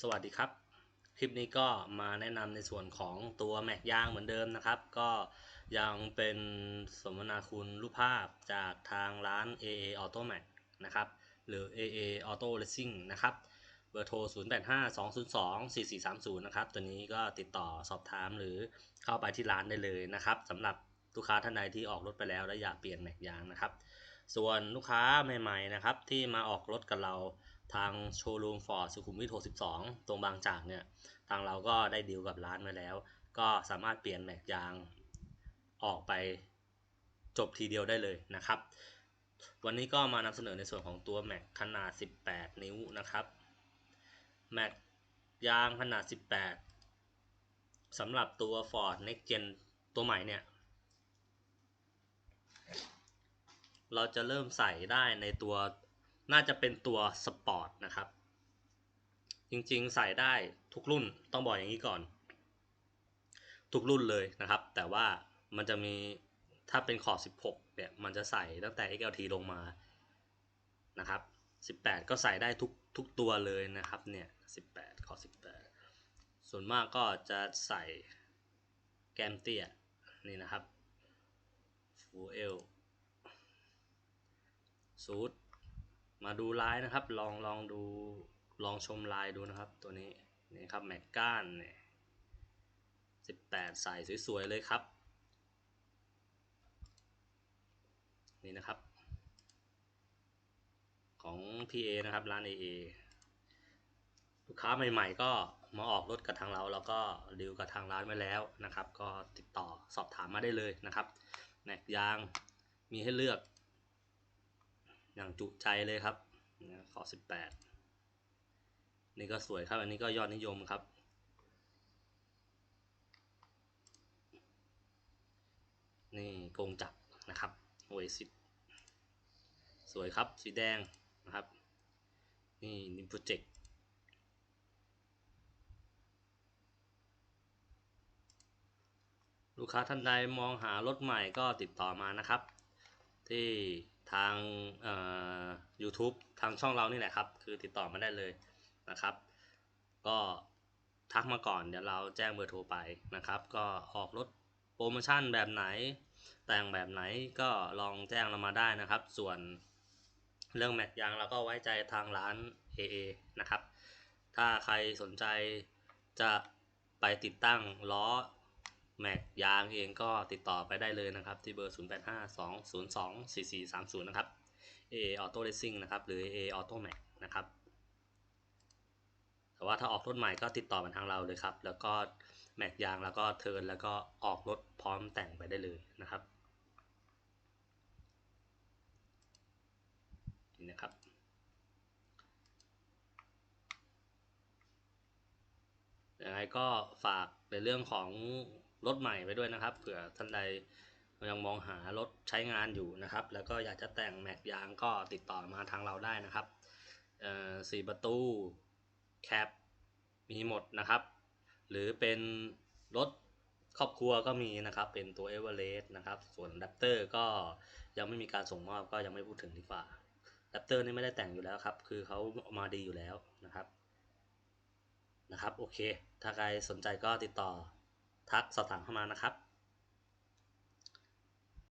สวัสดีครับ คลิปนี้ก็มาแนะนำในส่วนของตัวแม็กยางเหมือนเดิมนะครับ ก็ยังเป็นสมนาคุณรูปภาพจากทางร้าน AA Auto Mac นะครับ หรือ AA Auto Racing นะครับ เบอร์โทร 0852024430 นะครับ ตัวนี้ก็ติดต่อสอบถามหรือเข้าไปที่ร้านได้เลยนะครับสำหรับลูกค้าท่านใดที่ออกรถไปแล้วและอยากเปลี่ยนแม็กยางนะครับ ส่วนลูกค้าใหม่ๆนะครับที่มาออกรถกับเรา ทางโชว์รูมฟอร์ดสุขุมวิท 62 ตรงบางจากเนี่ย ทางเราก็ได้ดีลกับร้านไว้แล้ว ก็สามารถเปลี่ยนแม็กยางออกไปจบทีเดียวได้เลยนะครับ วันนี้ก็มานำเสนอในส่วนของตัวแม็กขนาด 18 นิ้วนะครับ แม็กยางขนาด 18สำหรับตัว Ford Next Gen ตัวใหม่เนี่ย เราจะเริ่มใส่ได้ในตัว น่าจะเป็นตัวสปอร์ตนะครับ จริงๆใส่ได้ทุกรุ่นต้องบอกอย่างนี้ก่อน ทุกรุ่นเลยนะครับ แต่ว่ามันจะมีถ้าเป็นขอบ 16 เนี่ย มันจะใส่ตั้งแต่ XLT ลงมานะครับ 18 ก็ใส่ได้ทุกทุกตัวเลยนะครับเนี่ย18 ขอบ18 ส่วนมากก็จะใส่แกมเตี้ยนี่นะครับฟูเอลซูด มาดูลายนะครับ ลองลองดูลองชมลายดูนะครับ ตัวนี้นี่ครับแม็กก้านเนี่ยสิบแปดใส่สวยๆเลยครับ นี่นะครับ ของ PA นะครับร้าน AA ลูกค้าใหม่ๆ ก็มาออกรถกับทางเราแล้วก็ดีลกับทางร้านไว้แล้วนะครับ ก็ติดต่อสอบถามมาได้เลยนะครับแม็กยางมีให้เลือก อย่างจุใจเลยครับขอ 18 นี่ก็สวยครับ อันนี้ก็ยอดนิยมครับ นี่กงจักรนะครับโอเอซิสสวยครับ สีแดงนะครับ นี่นิมโปรเจกต์ลูกค้าท่านใดมองหารถใหม่ก็ติดต่อมานะครับ ที่ ทางเอ่อ YouTube ทางช่องเรานี่แหละครับ คือติดต่อมาได้เลยนะครับ ก็ทักมาก่อนเดี๋ยวเราแจ้งเบอร์โทรไปนะครับ ก็ออกรถโปรโมชั่นแบบไหน แต่งแบบไหนก็ลองแจ้งเรามาได้นะครับ ส่วนเรื่องแม็กยางเราก็ไว้ใจทางร้าน AA นะครับ ถ้าใครสนใจจะไปติดตั้งล้อ แม็กยางเองก็ติดต่อไปได้เลยนะครับ ที่เบอร์ 0852024430 นะครับ A Auto Racing นะครับ หรือ A Auto Mac นะครับ แต่ว่าถ้าออกรถใหม่ก็ติดต่อมาทางเราเลยครับ แล้วก็แม็กยางแล้วก็เทิร์นแล้วก็ออกรถพร้อมแต่งไปได้เลยนะครับนี่นะครับยังไงก็ฝากในเรื่องของ รถใหม่ไปด้วยนะครับ เผื่อท่านใดยังมองหารถใช้งานอยู่นะครับ แล้วก็อยากจะแต่งแม็กยางก็ติดต่อมาทางเราได้นะครับสี่ประตูแคปมีหมดนะครับ หรือเป็นรถครอบครัวก็มีนะครับเป็นตัวเอเวอเรสต์นะครับส่วนแรปเตอร์ก็ยังไม่มีการส่งมอบก็ยังไม่พูดถึงดีกว่าแรปเตอร์นี่ไม่ได้แต่งอยู่แล้วครับ คือเขามาดีอยู่แล้วนะครับนะครับ โอเค ถ้าใครสนใจก็ติดต่อ ทักสอบถามเข้ามานะครับ